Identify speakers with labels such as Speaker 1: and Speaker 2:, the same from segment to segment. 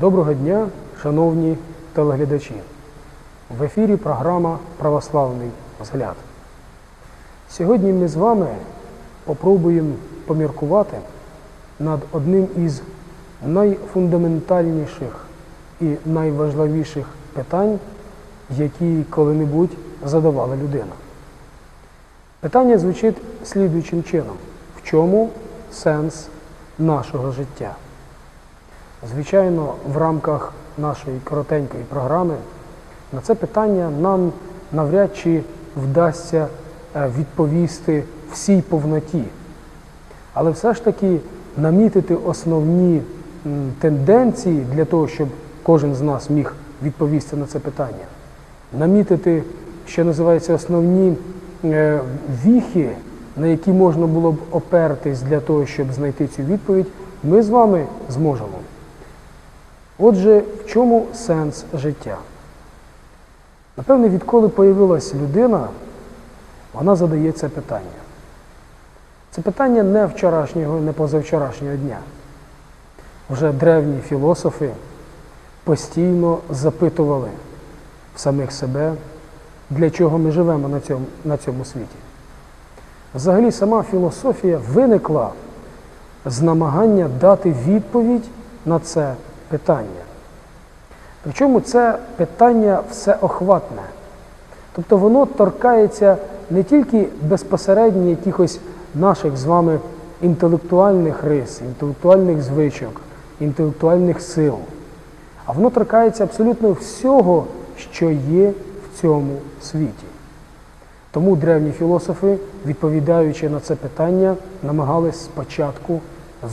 Speaker 1: Доброго дня, шановні телеглядачі. В ефірі програма Православний взгляд. Сьогодні ми з вами попробуємо поміркувати над одним із найфундаментальніших і найважливіших питань, які коли-небудь задавала людина. Питання звучить слідуючим чином: в чому сенс нашого життя? Звичайно, в рамках нашої коротенької програми на це питання нам навряд чи вдасться е, відповісти всій повноті. Але все ж таки намітити основні тенденції для того, щоб кожен з нас міг відповісти на це питання, намітити, що називається, основні е, віхи, на які можна було б опертись для того, щоб знайти цю відповідь, ми з вами зможемо. Отже, в чому сенс життя? Напевне, відколи появилась людина, вона задає це питання. Це питання не вчорашнього, не позавчорашнього дня. Вже древні філософи постійно запитували в самих себе, для чого ми живемо на цьому, на цьому світі. Взагалі, сама філософія виникла з намагання дати відповідь на це питання. Причому це питання всеохватне. Тобто воно торкається не тільки безпосередньо якихось наших з вами інтелектуальних рис, інтелектуальних звичок, інтелектуальних сил, а воно торкається абсолютно всього, що є в цьому світі. Тому древні філософи, відповідаючи на це питання, намагались спочатку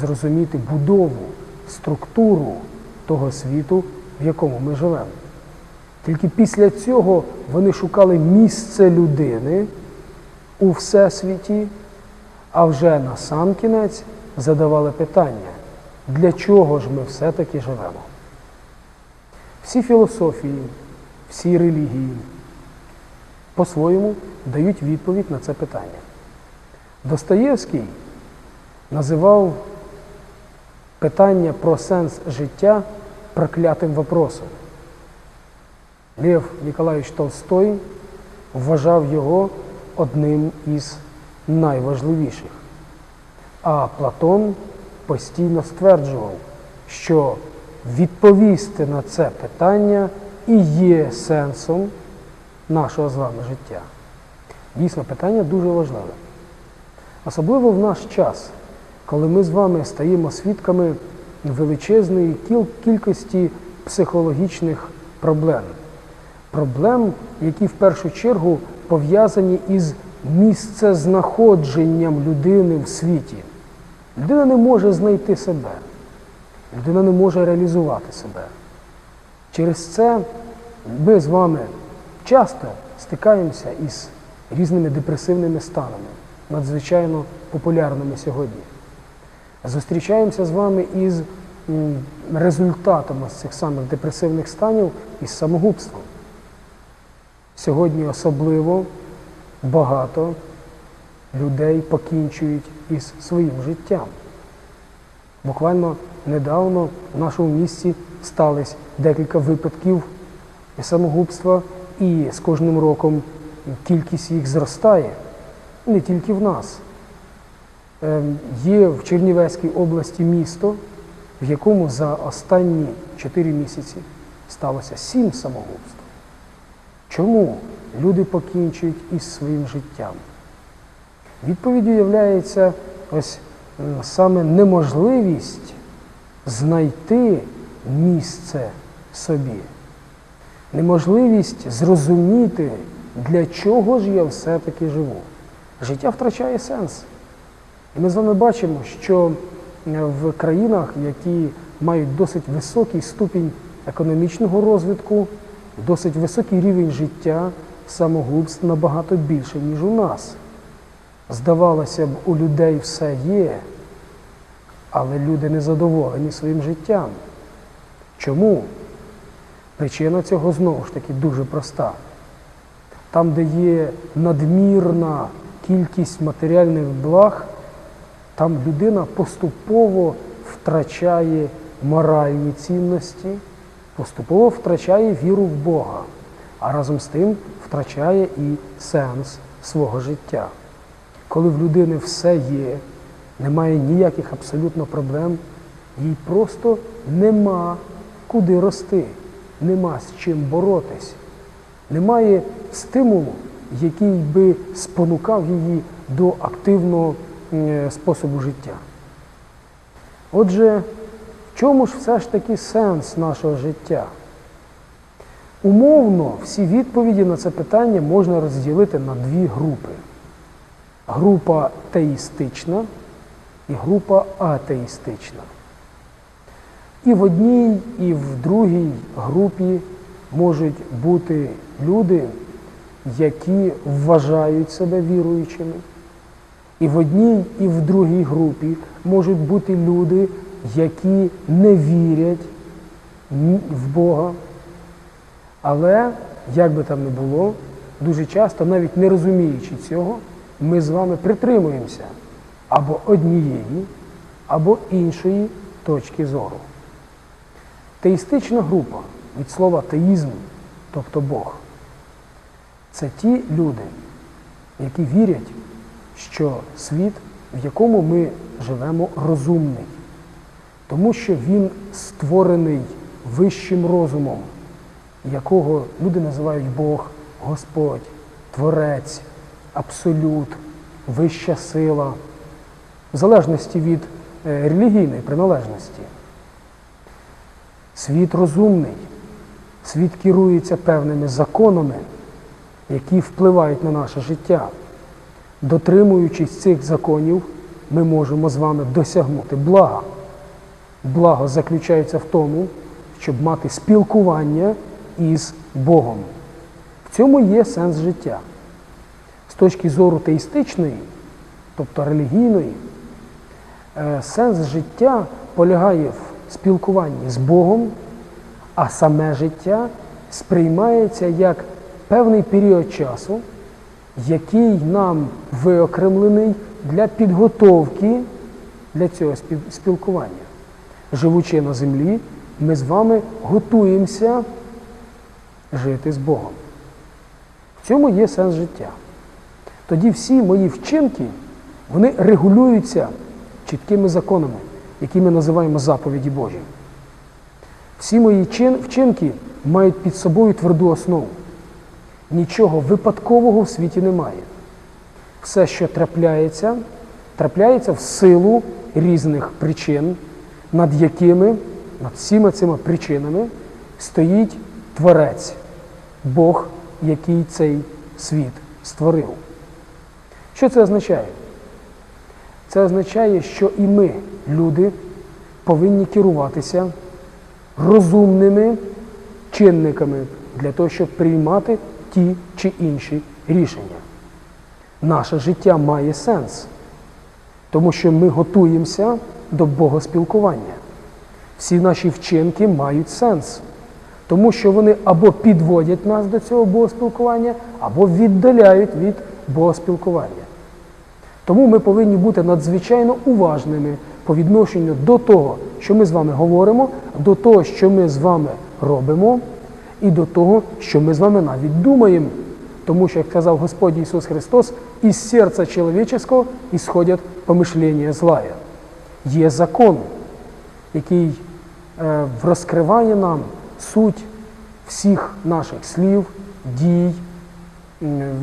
Speaker 1: зрозуміти будову, структуру того світу, в якому ми живемо. Тільки після цього вони шукали місце людини у всесвіті, а вже на сам кінець задавали питання, для чого ж ми все-таки живемо. Всі філософії, всі релігії по-своєму дають відповідь на це питання. Достоєвський називав питання про сенс життя проклятим вопросом. Лев Ніколаївич Толстой вважав його одним із найважливіших. А Платон постійно стверджував, що відповісти на це питання і є сенсом нашого з вами життя. Дійсно, питання дуже важливе. Особливо в наш час, коли ми з вами стаємо свідками величезної кількості психологічних проблем. Проблем, які в першу чергу пов'язані із місцезнаходженням людини в світі. Людина не може знайти себе, людина не може реалізувати себе. Через це ми з вами часто стикаємося із різними депресивними станами, надзвичайно популярними сьогодні. Зустрічаємося з вами із результатами цих самих депресивних станів із самогубством. Сьогодні особливо багато людей покінчують із своїм життям. Буквально недавно в нашому місті стались декілька випадків самогубства, і з кожним роком кількість їх зростає, не тільки в нас. Ем, Є в Чернівецькій області місто, в якому за останні 4 місяці сталося 7 самогубств. Чому люди покінчують із своїм життям? Відповіддю є ось саме неможливість знайти місце собі, неможливість зрозуміти, для чого ж я все-таки живу. Життя втрачає сенс. І ми з вами бачимо, що е, в країнах, які мають досить високий ступінь економічного розвитку, досить високий рівень життя, самогубств набагато більше, ніж у нас. Здавалося б, у людей все є, але люди не задоволені своїм життям. Чому? Причина цього знову ж таки дуже проста. Там, де є надмірна кількість матеріальних благ, там людина поступово втрачає моральні цінності, поступово втрачає віру в Бога, а разом з тим втрачає і сенс свого життя. Коли в людини все є, немає ніяких абсолютно проблем, їй просто нема куди рости, нема з чим боротись, немає стимулу, який би спонукав її до активного способу життя. Отже, в чому ж все ж таки сенс нашого життя? Умовно, всі відповіді на це питання можна розділити на дві групи. Група теїстична і група атеїстична. І в одній, і в другій групі можуть бути люди, які вважають себе віруючими. І в одній, і в другій групі можуть бути люди, які не вірять в Бога. Але, як би там не було, дуже часто, навіть не розуміючи цього, ми з вами притримуємося або однієї, або іншої точки зору. Теїстична група від слова теїзм, тобто Бог, це ті люди, які вірять, що світ, в якому ми живемо, розумний, тому що він створений вищим розумом, якого люди називають Бог, Господь, Творець, Абсолют, вища сила, в залежності від е, релігійної приналежності. Світ розумний, світ керується певними законами, які впливають на наше життя. Дотримуючись цих законів, ми можемо з вами досягнути блага. Благо заключається в тому, щоб мати спілкування із Богом. В цьому є сенс життя. З точки зору теїстичної, тобто релігійної, е, сенс життя полягає в спілкуванні з Богом, а саме життя сприймається як певний період часу, який нам виокремлений для підготовки для цього спілкування. Живучи на землі, ми з вами готуємося жити з Богом. В цьому є сенс життя. Тоді всі мої вчинки, вони регулюються чіткими законами, які ми називаємо заповіді Божі. Всі мої вчинки мають під собою тверду основу. Нічого випадкового в світі немає. Все, що трапляється, трапляється в силу різних причин, над якими, над всіма цими причинами стоїть Творець, Бог, який цей світ створив. Що це означає? Це означає, що і ми, люди, повинні керуватися розумними чинниками для того, щоб приймати ті чи інші рішення. Наше життя має сенс, тому що ми готуємося до богоспілкування. Всі наші вчинки мають сенс, тому що вони або підводять нас до цього богоспілкування, або віддаляють від богоспілкування. Тому ми повинні бути надзвичайно уважними по відношенню до того, що ми з вами говоримо, до того, що ми з вами робимо, і до того, що ми з вами навіть думаємо. Тому що, як казав Господь Ісус Христос, із серця чоловічого ісходять помишлення злая. Є закон, який е, розкриває нам суть всіх наших слів, дій, е,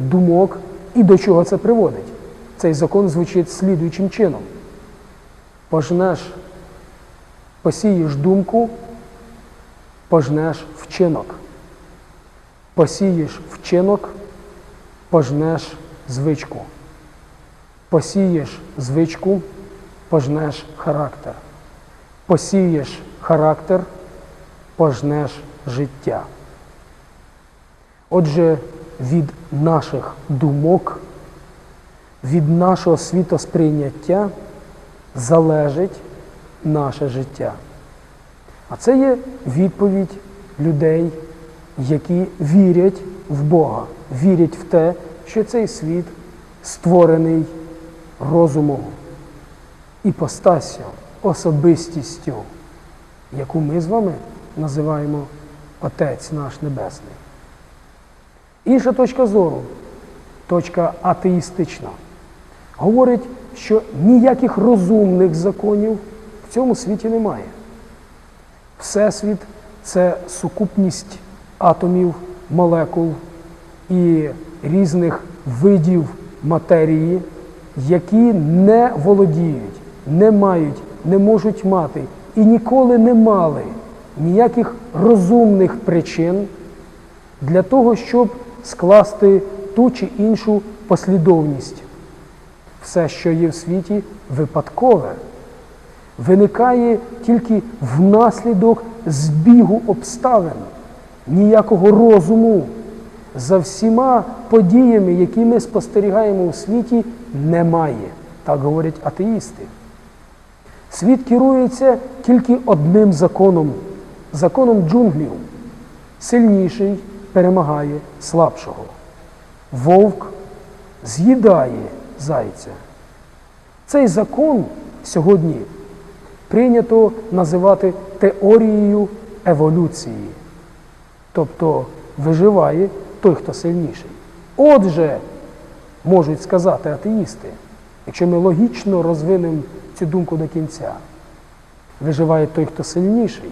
Speaker 1: думок і до чого це приводить. Цей закон звучить слідуючим чином. Пожнеш, посієш думку, пожнеш вчинок. Посієш вчинок, пожнеш звичку. Посієш звичку, пожнеш характер. Посієш характер, пожнеш життя. Отже, від наших думок, від нашого світосприйняття залежить наше життя. А це є відповідь людей, які вірять в Бога, вірять в те, що цей світ створений розумом, іпостасю, особистістю, яку ми з вами називаємо Отець наш Небесний. Інша точка зору, точка атеїстична, говорить, що ніяких розумних законів в цьому світі немає. Всесвіт це сукупність атомів, молекул і різних видів матерії, які не володіють, не мають, не можуть мати і ніколи не мали ніяких розумних причин для того, щоб скласти ту чи іншу послідовність. Все, що є в світі, випадкове, виникає тільки внаслідок збігу обставин, ніякого розуму. За всіма подіями, які ми спостерігаємо у світі, немає, так говорять атеїсти. Світ керується тільки одним законом законом джунглів. Сильніший перемагає слабшого. Вовк з'їдає зайця. Цей закон сьогодні прийнято називати теорією еволюції. Тобто виживає той, хто сильніший. Отже, можуть сказати атеїсти, якщо ми логічно розвинемо цю думку до кінця, виживає той, хто сильніший.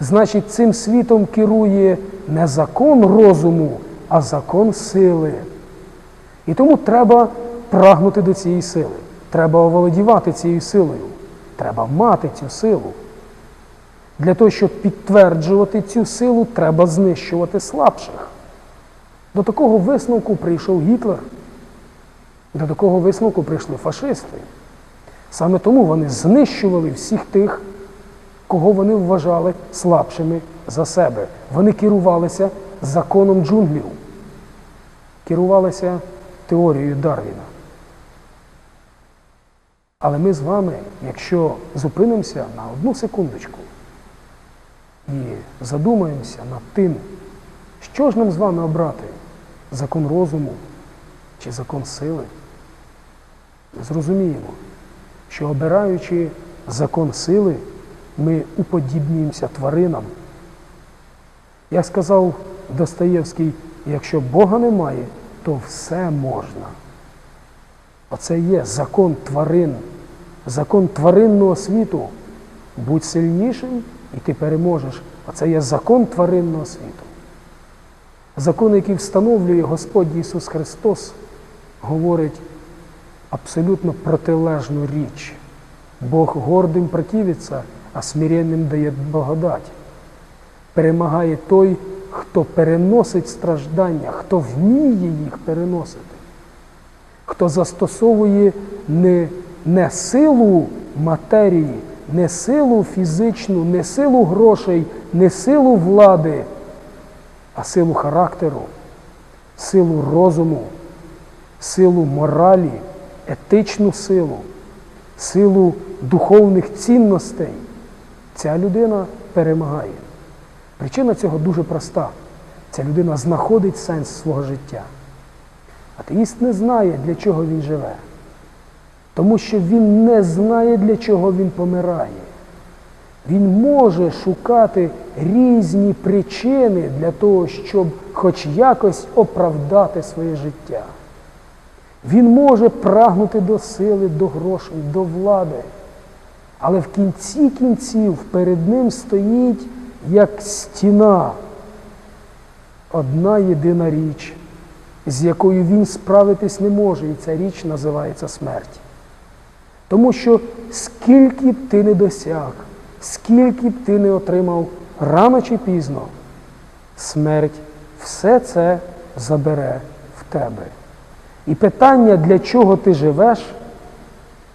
Speaker 1: Значить, цим світом керує не закон розуму, а закон сили. І тому треба прагнути до цієї сили. Треба оволодівати цією силою. Треба мати цю силу. Для того, щоб підтверджувати цю силу, треба знищувати слабших. До такого висновку прийшов Гітлер. До такого висновку прийшли фашисти. Саме тому вони знищували всіх тих, кого вони вважали слабшими за себе. Вони керувалися законом джунглів, керувалися теорією Дарвіна. Але ми з вами, якщо зупинимося на одну секундочку і задумаємося над тим, що ж нам з вами обрати закон розуму чи закон сили, зрозуміємо, що обираючи закон сили, ми уподібнюємося тваринам. Як сказав Достоєвський, якщо Бога немає, то все можна. Оце є закон тварин, закон тваринного світу. Будь сильнішим і ти переможеш. Оце є закон тваринного світу. Закон, який встановлює Господь Ісус Христос, говорить абсолютно протилежну річ. Бог гордим противиться, а смиренним дає благодать. Перемагає той, хто переносить страждання, хто вміє їх переносити, хто застосовує не, не силу матерії, не силу фізичну, не силу грошей, не силу влади, а силу характеру, силу розуму, силу моралі, етичну силу, силу духовних цінностей. Ця людина перемагає. Причина цього дуже проста. Ця людина знаходить сенс свого життя. Атеїст не знає, для чого він живе. Тому що він не знає, для чого він помирає. Він може шукати різні причини для того, щоб хоч якось оправдати своє життя. Він може прагнути до сили, до грошей, до влади. Але в кінці кінців перед ним стоїть як стіна одна єдина річ, з якою він справитись не може, і ця річ називається смерть. Тому що скільки б ти не досяг, скільки б ти не отримав рано чи пізно, смерть все це забере в тебе. І питання, для чого ти живеш,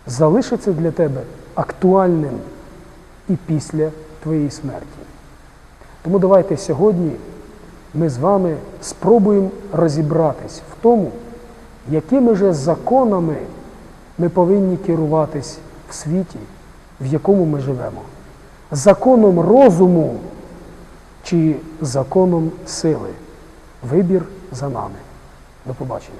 Speaker 1: залишиться для тебе актуальним і після твоєї смерті. Тому давайте сьогодні ми з вами спробуємо розібратись в тому, якими же законами ми повинні керуватись в світі, в якому ми живемо. Законом розуму чи законом сили. Вибір за нами. До побачення.